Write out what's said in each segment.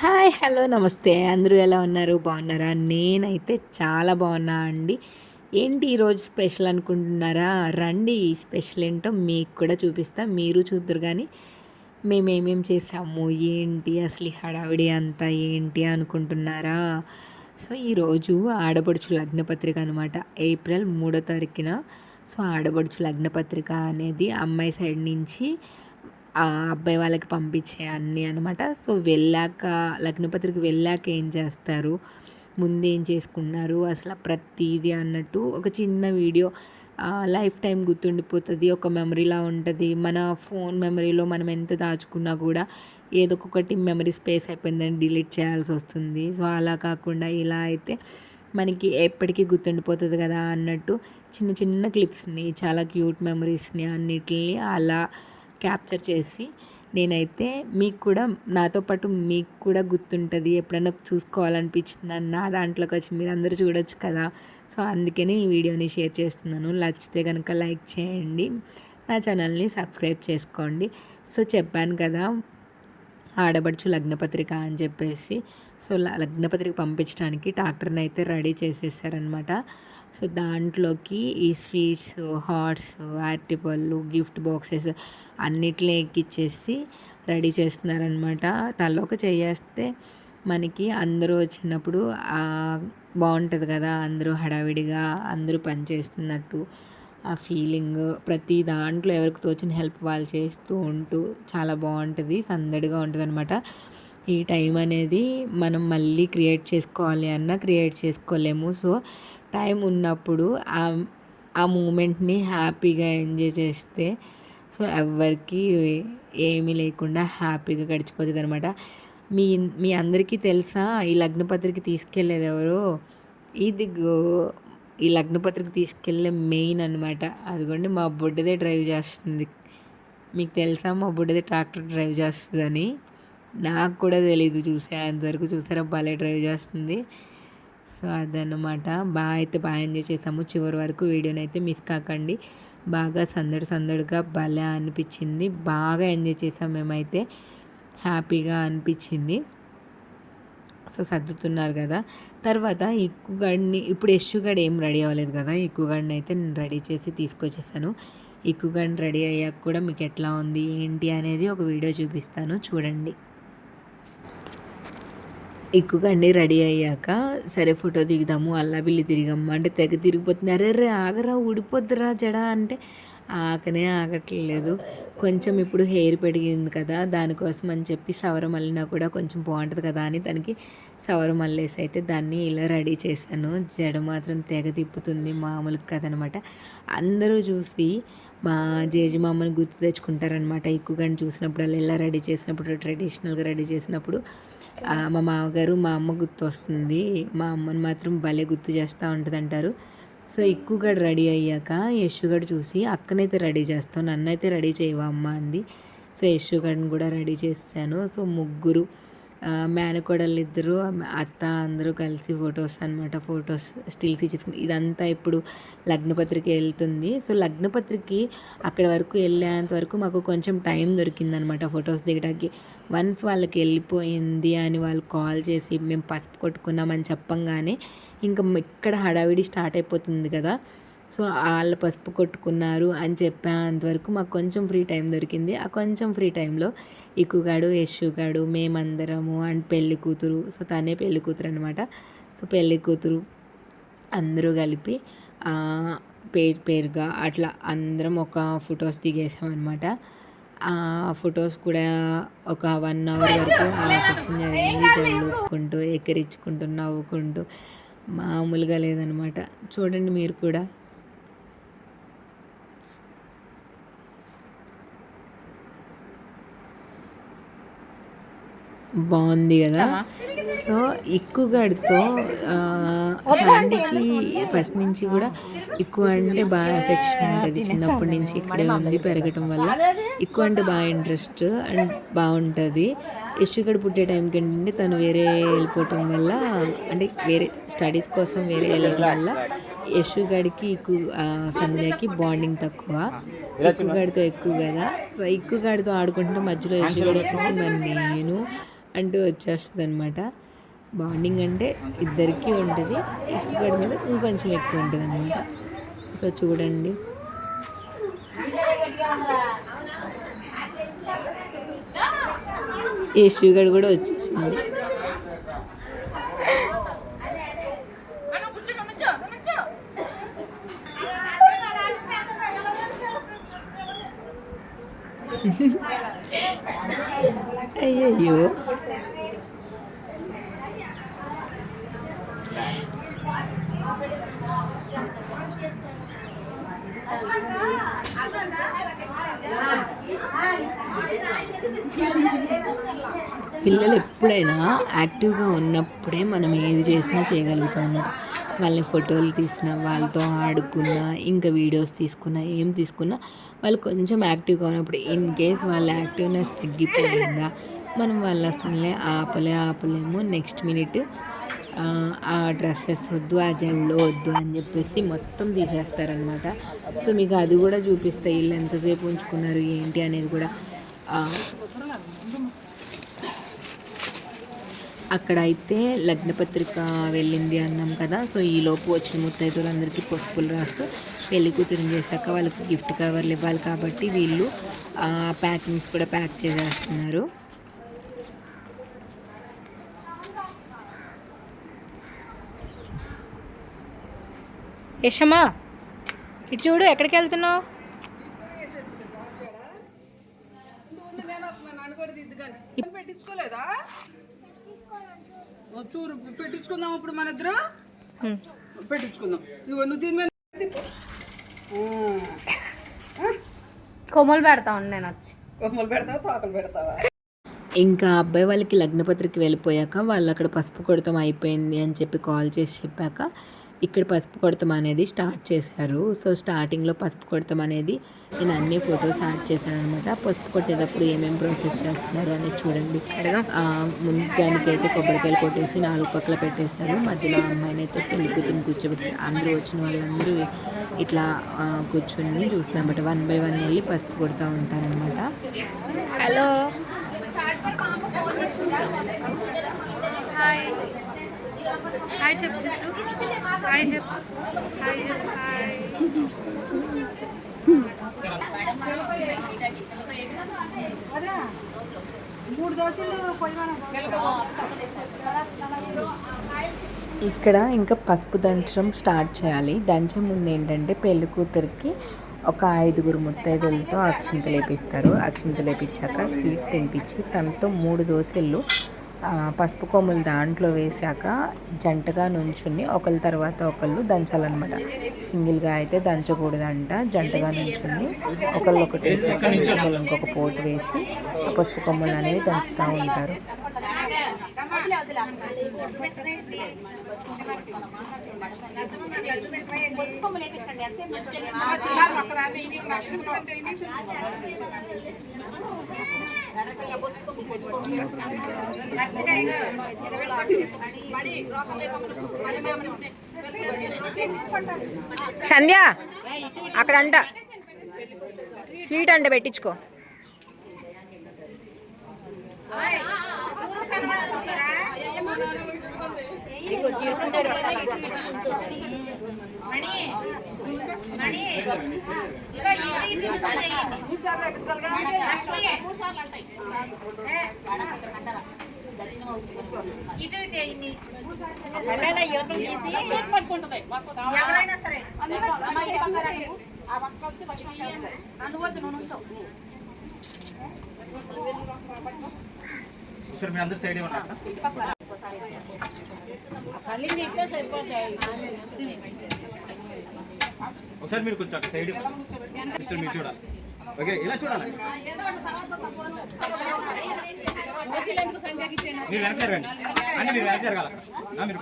Hi hello నమస్తే. అందరూ ఎలా ఉన్నారు? బాగున్నారా? నేనైతే చాలా బాగున్నా అండి. ఏంటి ఈరోజు స్పెషల్ అనుకుంటున్నారా? రండి స్పెషల్ ఏంటో మీకు కూడా చూపిస్తా. మీరు చూద్దరు కానీ మేమేమేం చేసాము? ఏంటి అసలు హడావిడి అంతా ఏంటి అనుకుంటున్నారా? సో ఈరోజు ఆడపడుచు లగ్నపత్రిక అనమాట ఏప్రిల్ మూడో తారీఖున. సో ఆడపడుచు లగ్నపత్రిక అనేది అమ్మాయి సైడ్ నుంచి అబ్బాయి వాళ్ళకి పంపించే అన్నీ అనమాట సో వెళ్ళాక లగ్నపత్రిక వెళ్ళాక ఏం చేస్తారు? ముందేం చేసుకున్నారు? అసలు ప్రతిదీ అన్నట్టు ఒక చిన్న వీడియో లైఫ్ టైం గుర్తుండిపోతుంది. ఒక మెమరీలా ఉంటుంది. మన ఫోన్ మెమరీలో మనం ఎంత దాచుకున్నా కూడా ఏదో ఒకటి మెమరీ స్పేస్ అయిపోయిందని డిలీట్ చేయాల్సి వస్తుంది. సో అలా కాకుండా ఇలా అయితే మనకి ఎప్పటికీ గుర్తుండిపోతుంది కదా అన్నట్టు చిన్న చిన్న క్లిప్స్ని చాలా క్యూట్ మెమరీస్ని అన్నిటిని అలా క్యాప్చర్ చేసి నేనైతే మీకు కూడా నాతో పాటు మీకు కూడా గుర్తుంటుంది. ఎప్పుడైనా చూసుకోవాలనిపించిన నా దాంట్లోకి వచ్చి మీరు అందరూ చూడొచ్చు కదా. సో అందుకనే ఈ వీడియోని షేర్ చేస్తున్నాను. నచ్చితే కనుక లైక్ చేయండి. నా ఛానల్ని సబ్స్క్రైబ్ చేసుకోండి. సో చెప్పాను కదా ఆడబడుచు లగ్నపత్రిక అని చెప్పేసి. సో లగ్నపత్రిక పంపించడానికి ట్రాక్టర్ని అయితే రెడీ చేసేసారనమాట సో దాంట్లోకి ఈ స్వీట్స్ హాట్స్ అరటిపళ్ళు గిఫ్ట్ బాక్సెస్ అన్నిట్లో ఎక్కిచ్చేసి రెడీ చేస్తున్నారనమాట తలలోకి చేస్తే మనకి అందరూ వచ్చినప్పుడు బాగుంటుంది కదా అందరూ హడావిడిగా అందరూ పని చేస్తున్నట్టు ఆ ఫీలింగ్ ప్రతి దాంట్లో ఎవరికి తోచిన హెల్ప్ వాళ్ళు చేస్తూ ఉంటూ చాలా బాగుంటుంది సందడిగా ఉంటుంది అనమాట ఈ టైం అనేది మనం మళ్ళీ క్రియేట్ చేసుకోవాలి అన్నా క్రియేట్ చేసుకోలేము. సో టైం ఉన్నప్పుడు ఆ ఆ మూమెంట్ని హ్యాపీగా ఎంజాయ్ చేస్తే సో ఎవరికి ఏమీ లేకుండా హ్యాపీగా గడిచిపోతుంది అనమాట మీ మీ అందరికీ తెలుసా ఈ లగ్నపత్రిక తీసుకెళ్ళేది ఎవరు? ఇది ఈ లగ్నపత్రిక తీసుకెళ్ళే మెయిన్ అనమాట అదిగోండి మా బుడ్డదే డ్రైవ్ చేస్తుంది. మీకు తెలుసా మా బుడ్డదే ట్రాక్టర్ డ్రైవ్ చేస్తుందని? నాకు కూడా తెలీదు చూసే అంతవరకు చూసారా భలే డ్రైవ్ చేస్తుంది. సో అదనమాట బాగా అయితే బాగా ఎంజాయ్ చేసాము. చివరి వరకు వీడియోని అయితే మిస్ కాకండి. బాగా సందడి సందడిగా భలే అనిపించింది. బాగా ఎంజాయ్ చేసాం మేమైతే. హ్యాపీగా అనిపించింది. సో సర్దుతున్నారు కదా. తర్వాత ఎక్కువగాడిని ఇప్పుడు ఎష్యుగాడు ఏం రెడీ అవ్వలేదు కదా. ఎక్కువగాడిని అయితే నేను రెడీ చేసి తీసుకొచ్చేసాను. ఎక్కువగాడిని రెడీ అయ్యాక కూడా మీకు ఎట్లా ఉంది ఏంటి అనేది ఒక వీడియో చూపిస్తాను. చూడండి. ఎక్కువగా అన్నీ రెడీ అయ్యాక సరే ఫోటో దిగుదాము అల్లాబిల్లి తిరిగమ్మ అంటే తెగ తిరిగిపోతుంది. అరే రే ఆగరా ఊడిపోద్దురా జడ అంటే ఆకనే ఆగట్లేదు. కొంచెం ఇప్పుడు హెయిర్ పెరిగింది కదా దానికోసం అని చెప్పి సవరం అల్లినా కూడా కొంచెం బాగుంటుంది కదా అని దానికి సవరం అల్లేసి అయితే దాన్ని ఇలా రెడీ చేశాను. జడ మాత్రం తెగ తిప్పుతుంది మామూలు కదనమాట. అందరూ చూసి మా జేజి మామని గుర్తు తెచ్చుకుంటారనమాట. ఎక్కువగా చూసినప్పుడు అలా ఇలా రెడీ చేసినప్పుడు ట్రెడిషనల్గా రెడీ చేసినప్పుడు మా మామగారు మా అమ్మ గుర్తు వస్తుంది మా అమ్మని మాత్రం భలే గుర్తు చేస్తూ ఉంటుంది అంటారు సో ఎక్కువగా రెడీ అయ్యాక యశుగడు చూసి అక్కనైతే రెడీ చేస్తాం నన్నైతే రెడీ చేయవా అమ్మ అంది. సో యశుగడిని కూడా రెడీ చేశాను. సో ముగ్గురు మేనకోడళ్ళు ఇద్దరు అత్త అందరూ కలిసి ఫొటోస్ అనమాట ఫొటోస్ స్టిల్స్ ఇచ్చేసుకుని ఇదంతా ఇప్పుడు లగ్నపత్రిక వెళ్తుంది. సో లగ్నపత్రికి అక్కడ వరకు వెళ్ళేంత వరకు మాకు కొంచెం టైం దొరికిందనమాట ఫొటోస్ దిగడానికి వన్స్ వాళ్ళకి వెళ్ళిపోయింది అని వాళ్ళు కాల్ చేసి మేము పసుపు కొట్టుకున్నామని చెప్పంగానే ఇంకా ఇక్కడ హడావిడి స్టార్ట్ అయిపోతుంది కదా సో వాళ్ళు పసుపు కొట్టుకున్నారు అని చెప్పేంతవరకు మాకు కొంచెం ఫ్రీ టైం దొరికింది. ఆ కొంచెం ఫ్రీ టైంలో ఇక్కుగాడు యశుగాడు మేమందరము అండ్ పెళ్ళి కూతురు సో తనే పెళ్ళి కూతురు అనమాట సో పెళ్ళి కూతురు అందరూ కలిపి పేరు పేరుగా అట్లా అందరం ఒక ఫొటోస్ దిగేసామన్నమాట ఆ ఫొటోస్ కూడా ఒక వన్ అవర్ వరకు ఆ సెక్షన్ జరిగింది. జల్లుకుంటూ ఎక్కిరించుకుంటూ నవ్వుకుంటూ మామూలుగా లేదనమాట చూడండి మీరు కూడా. బాగుంది కదా. సో ఎక్కువగాడితో శాండీకి ఫస్ట్ నుంచి కూడా ఎక్కువ అంటే బాగా ఎఫెక్షన్ ఉంటుంది. చిన్నప్పటి నుంచి ఇక్కడే ఉంది పెరగటం వల్ల. ఎక్కువ అంటే బాగా ఇంట్రెస్ట్ అండ్ బాగుంటుంది. యశుగడు పుట్టే టైంకి ఏంటంటే తను వేరే వెళ్ళిపోవటం వల్ల అంటే వేరే స్టడీస్ కోసం వేరే వెళ్ళడం వల్ల యశుగడికి ఎక్కువ సంధ్యకి బాండింగ్ తక్కువ. ఎక్కువగాడితో ఎక్కువ కదా. ఎక్కువగాడితో ఆడుకుంటే మధ్యలో యశుగడు వచ్చేసి మరి నేను అంటూ వచ్చేస్తుంది అనమాట బాండింగ్ అంటే ఇద్దరికీ ఉంటుంది ఇక్కడ మీద ఇంకొంచెం ఎక్కువ ఉంటుంది అనమాట సో చూడండి. యశు గడు కూడా వచ్చేసింది. అయ్యయ్యో. పిల్లలు ఎప్పుడైనా యాక్టివ్గా ఉన్నప్పుడే మనం ఏది చేసినా చేయగలుగుతాం అన్నమాట. వాళ్ళని ఫోటోలు తీసినా వాళ్ళతో ఆడుకున్నా ఇంకా వీడియోస్ తీసుకున్నా ఏం తీసుకున్నా వాళ్ళు కొంచెం యాక్టివ్గా ఉన్నప్పుడు ఇన్ కేస్ వాళ్ళ యాక్టివ్నెస్ తగ్గిపోయిందా మనం వాళ్ళు అసలే ఆపలే ఆపలేము నెక్స్ట్ మినిట్ ఆ డ్రెస్సెస్ వద్దు ఆ జెండ్లో వద్దు అని చెప్పేసి మొత్తం తీసేస్తారనమాట సో మీకు అది కూడా చూపిస్తాయి వీళ్ళు ఎంతసేపు ఉంచుకున్నారు ఏంటి అనేది కూడా. అక్కడ అయితే లగ్నపత్రిక వెళ్ళింది అన్నాం కదా సో ఈ లోపు వచ్చిన ముత్తైదులందరికీ పసుపులు రాస్తూ పెళ్ళి కూతురు చేశాక వాళ్ళకి గిఫ్ట్ కవర్లు ఇవ్వాలి కాబట్టి వీళ్ళు ప్యాకింగ్స్ కూడా ప్యాక్ చేసేస్తున్నారు. యశమా ఇటు చూడు ఎక్కడికి వెళ్తున్నావు? పెట్టించుకోలేదా ఓ చూరు పెట్టించుకుందాం ఇప్పుడు మన ఇద్దరం పెట్టించుకుందాం నువ్వు దీని మీద కొమ్మలు పెడతా ఉండి నేను వచ్చి. కొమ్మలు పెడతావా తోకలు పెడతావా ఇంకా అబ్బాయి వాళ్ళకి లగ్నపత్రిక వెళ్ళిపోయాక వాళ్ళు అక్కడ పసుపు కొడతాం అయిపోయింది అని చెప్పి కాల్ చేసి చెప్పాక ఇక్కడ పసుపు కొడతాం అనేది స్టార్ట్ చేశారు. సో స్టార్టింగ్లో పసుపు కొడతాం అనేది నేను అన్ని ఫొటోస్ యాడ్ చేశాను అనమాట పసుపు కొట్టేటప్పుడు ఏమేమి ప్రాసెస్ చేస్తున్నారు అనేది చూడండి. ఆ, ముందు దానికైతే కొబ్బరికాయలు కొట్టేసి నాలుగు పక్కల పెట్టేశారు. మధ్యలో అమ్మాయిని అయితే పెళ్ళి కూతురిని కూర్చోబెట్టారు అందరూ వచ్చిన వాళ్ళందరూ ఇట్లా కూర్చుని చూస్తున్నమాట వన్ బై వన్ వెళ్ళి పసుపు కొడుతూ ఉంటారనమాట హలో. హాయ్. హాయ్ చెప్పు హాయ్ చెప్పు హాయ్ చెప్పు హాయ్ ఇక్కడ ఇంకా పసుపు దంచడం స్టార్ట్ చేయాలి. దంచే ముందు ఏంటంటే పెళ్ళి కూతురికి ఒక ఐదుగురు ముత్తైదులతో అక్షింతలు లేపిస్తారు అక్షింతలు లేపించాక స్వీట్ తినిపించి తనతో మూడు దోశలు పసుపు కొమ్ములు దాంట్లో వేశాక జంటగా నుంచుని ఒకరి తర్వాత ఒకళ్ళు దంచాలన్నమాట. సింగిల్గా అయితే దంచకూడదంట జంటగా నుంచుని ఒకళ్ళు ఒకటి వేసాక ఇంకొకళ్ళు ఇంకొక పోటు వేసి ఆ పసుపు కొమ్ములు అనేవి దంచుతూ ఉంటారు. సంధ్య అక్కడ అంట. స్వీట్ అంట పెట్టించుకో. ఎవరైనా సరే నన్ను నువ్వు నుంచో సార్ మీ అందరు సైడ్ ఉన్నారు ఒకసారి మీరు కొంచెం సైడ్ మిస్టర్ మీరు చూడాలి. ఓకే ఇలా చూడాలి. మీరు వెనక జరగండి. అంటే మీరు వెనక జరగాల మీరు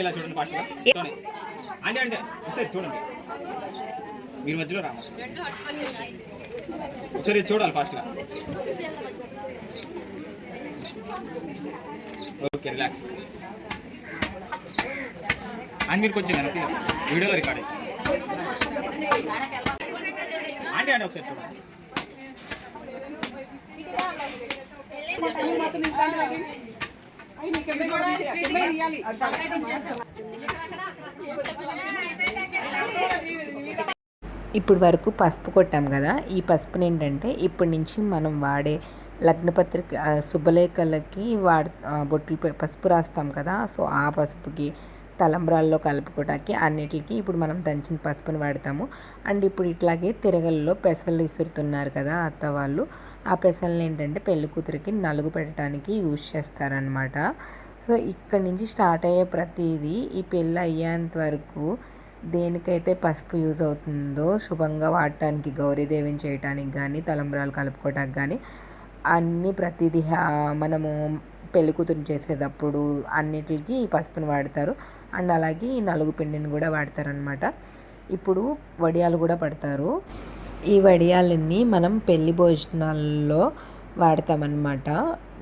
ఇలా చూడండి పాటలు. అంటే అంటే ఒకసారి చూడండి. మీరు మధ్యలో రా ఒకసారి చూడాలి ఫాస్ట్గా ఓకే రిలాక్స్ అండ్ మీరు కొంచెం వెనక్కి వీడియోలో రికార్డ్ అంటే అండి ఒకసారి చూడండి. ఇప్పుడు వరకు పసుపు కొట్టాం కదా ఈ పసుపుని ఏంటంటే ఇప్పటి నుంచి మనం వాడే లగ్నపత్రిక శుభలేఖలకి వాడ బొట్లు పసుపు రాస్తాం కదా సో ఆ పసుపుకి తలంబ్రాల్లో కలుపుకోవడానికి అన్నిటికీ ఇప్పుడు మనం దంచిన పసుపుని వాడతాము. అండ్ ఇప్పుడు ఇట్లాగే తిరగల్లో పెసలు ఇసురుతున్నారు కదా అత్త వాళ్ళు ఆ పెసల్ని ఏంటంటే పెళ్ళి కూతురికి నలుగు పెట్టడానికి యూజ్ చేస్తారనమాట సో ఇక్కడి నుంచి స్టార్ట్ అయ్యే ప్రతిదీ ఈ పెళ్ళి అయ్యేంత వరకు దేనికైతే పసుపు యూజ్ అవుతుందో శుభంగా వాడటానికి గౌరీదేవిని చేయటానికి కానీ తలంబ్రాలు కలుపుకోవటానికి కానీ అన్నీ ప్రతిదీ మనము పెళ్ళి కూతురు చేసేటప్పుడు అన్నిటికి పసుపుని వాడతారు. అండ్ అలాగే ఈ నలుగు పిండిని కూడా వాడతారనమాట ఇప్పుడు వడియాలు కూడా పడతారు. ఈ వడియాలన్నీ మనం పెళ్ళి భోజనాల్లో వాడతామన్నమాట.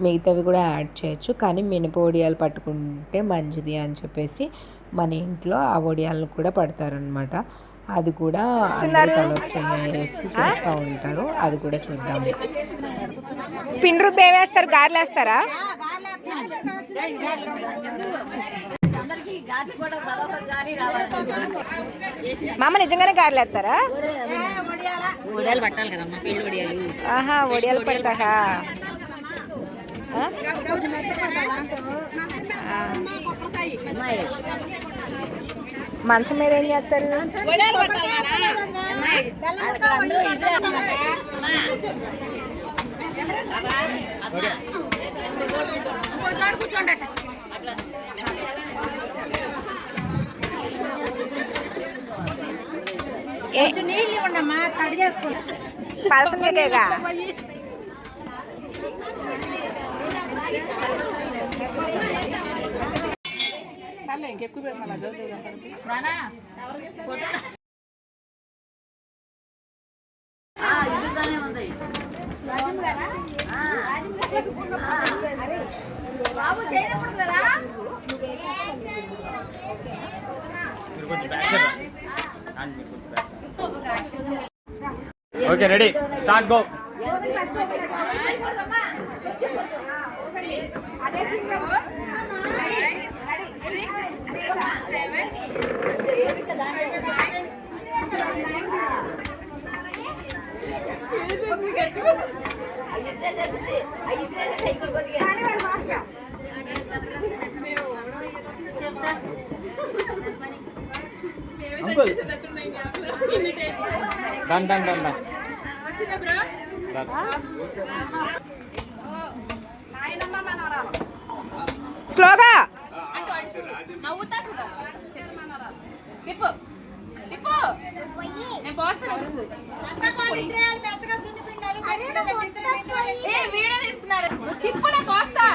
మిగతావి కూడా యాడ్ చేయొచ్చు. కానీ మినప వడియాలు పట్టుకుంటే మంచిది అని చెప్పేసి మన ఇంట్లో ఆ వడియాలను కూడా పడతారనమాట అది కూడా అందరూ తలొచ్చి చేసి చేస్తూ ఉంటారు. అది కూడా చూద్దాము పిండి రుబ్బి ఏమేస్తారు గారెలు వేస్తారా? మామ నిజంగానే గారెలు వేస్తారా? వడియాలు పట్టాలి కదమ్మా పెళ్ళి వడియాలు ఆహా వడియాలు పెడతాకా ఆ? మంచం మీద ఏం చేస్తారు? పడుతుందిగా మీరు కొంచెం బ్యాక్ సైడ్ రండి. అండ్ మీరు కొంచెం back side. Okay ready start go done done done done స్లోగా నవ్వుతా తిప్పు తిప్పు. నేను పోస్తాను. ఏ వీడియో తీస్తున్నారు. నువ్వు తిప్పు నేను పోస్తా.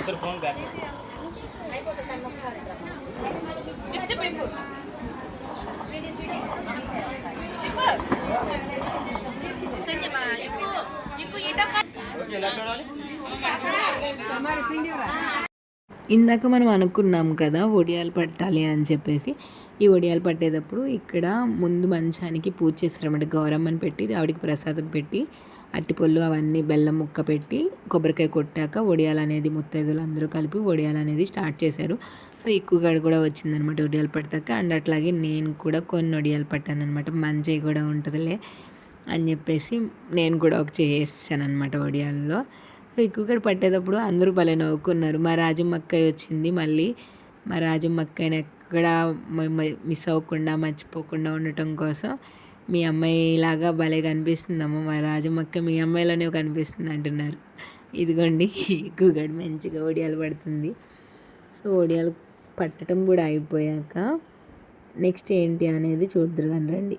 ఇద్దరు ఫోన్ బ్యాక్. తిప్పు తిప్పు ఎక్కు ఓకే ఎలా చూడాలి ఇందాక మనం అనుకున్నాం కదా వడియాలు పట్టాలి అని చెప్పేసి. ఈ వడియాలు పట్టేటప్పుడు ఇక్కడ ముందు మంచానికి పూజ చేస్తారన్నమాట గౌరమ్మని పెట్టి ఆవిడికి ప్రసాదం పెట్టి అట్టిపళ్ళు అవన్నీ బెల్లం ముక్క పెట్టి కొబ్బరికాయ కొట్టాక ఒడియాలు అనేది ముత్తైదులు అందరూ కలిపి ఒడియాలు అనేది స్టార్ట్ చేశారు. సో ఎక్కువగా కూడా వచ్చిందనమాట వడియాలు పడతాక అండ్ అట్లాగే నేను కూడా కొన్ని వడియాలు పట్టాను అనమాట మంచి కూడా ఉంటుందిలే అని చెప్పేసి నేను కూడా ఒక చేసాను అనమాట వడియాల్లో సో ఎక్కువగా పట్టేటప్పుడు అందరూ భలే నవ్వుకున్నారు. మా రాజమ్మక్కయ్య వచ్చింది మళ్ళీ. మా రాజమ్మక్కయ్యని ఎక్కడ మిస్ అవ్వకుండా మర్చిపోకుండా ఉండటం కోసం మీ అమ్మాయి లాగా భలే కనిపిస్తుందమ్మ. మా రాజమ్మక్క మీ అమ్మాయిలోనే కనిపిస్తుంది అంటున్నారు. ఇదిగోండి ఎక్కువగా మంచిగా ఒడియాలు పడుతుంది. సో ఒడియాలు పట్టడం కూడా అయిపోయాక నెక్స్ట్ ఏంటి అనేది చూద్దరు కానీ రండి.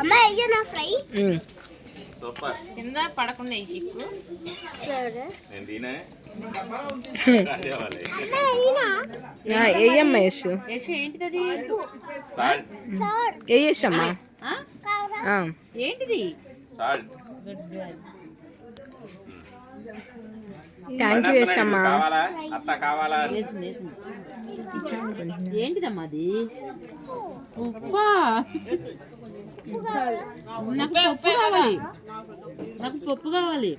అమ్మ అయ్యా ఫ్రై. సూపర్. కింద పడకుండా ఈ చిక్కు నేను యశు ఏంటిది వేయమ్మా ఏంటిది? సాల్ట్. థ్యాంక్ యూ యశమ్మా. కావాలా? అత్త కావాలా? ఏంటిదమ్మా అది? ఉప్పా. నాకు పప్పు కావాలి. నాకు పప్పు కావాలి.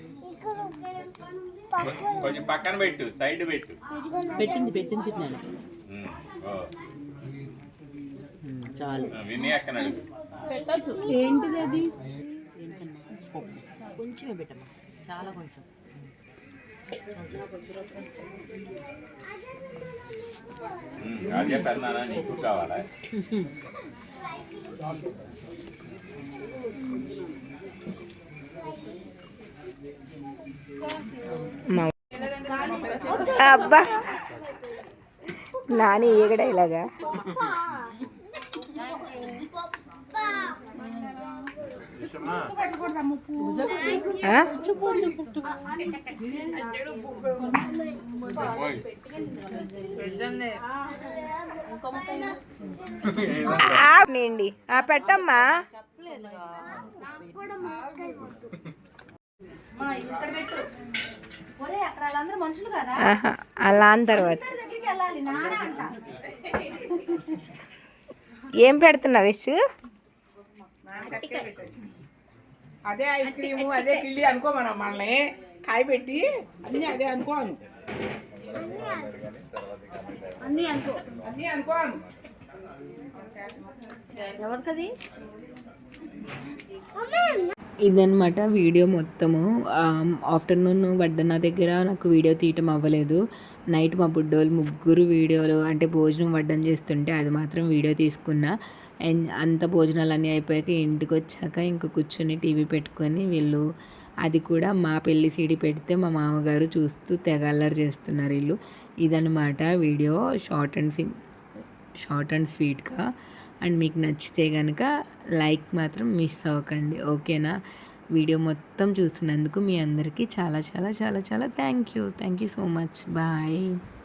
కొంచెం పక్కన పెట్టు సైడ్ పెట్టు. పెట్టింది పెట్టింది చెప్పినాను. చాలు. విని అక్కడ అడుగు. ఏంటిది అది? పప్పు కొంచెమే పెట్టమ్మా. చాలా కొంచెం. ఉమ్, అదే పెద్దనా నీకు కావాలా? అబ్బా. నాని ఏగడ ఇలాగా. ఆ? ఆ పెట్టమ్మా. ఆహా, అలా అన్న తర్వాత ఏం పెడుతున్నావు యశు అదే ఐస్ క్రీము అదే కిళ్ళి అనుకో మనం మనల్ని కాయ పెట్టి అన్ని అదే అనుకోను అన్ని అనుకోను ఎవరికది? ఇదనమాట వీడియో మొత్తము. ఆఫ్టర్నూన్ వడ్డన దగ్గర నాకు వీడియో తీయటం అవ్వలేదు. నైట్ మా బుడ్డోళ్ళు ముగ్గురు వీడియోలు అంటే భోజనం వడ్డం చేస్తుంటే అది మాత్రం వీడియో తీసుకున్నా. అంత భోజనాలు అన్నీ అయిపోయాక ఇంటికి వచ్చాక ఇంకా కూర్చొని టీవీ పెట్టుకొని వీళ్ళు అది కూడా మా పెళ్ళి సీడీ పెడితే మా మామగారు చూస్తూ తెగ చేస్తున్నారు వీళ్ళు. ఇదనమాట video short and simple short and స్వీట్గా. అండ్ మీకు నచ్చితే కనుక లైక్ మాత్రం మిస్ అవ్వకండి. ఓకేనా? వీడియో మొత్తం చూసినందుకు మీ అందరికీ చాలా చాలా చాలా చాలా thank you. Thank you so much. Bye.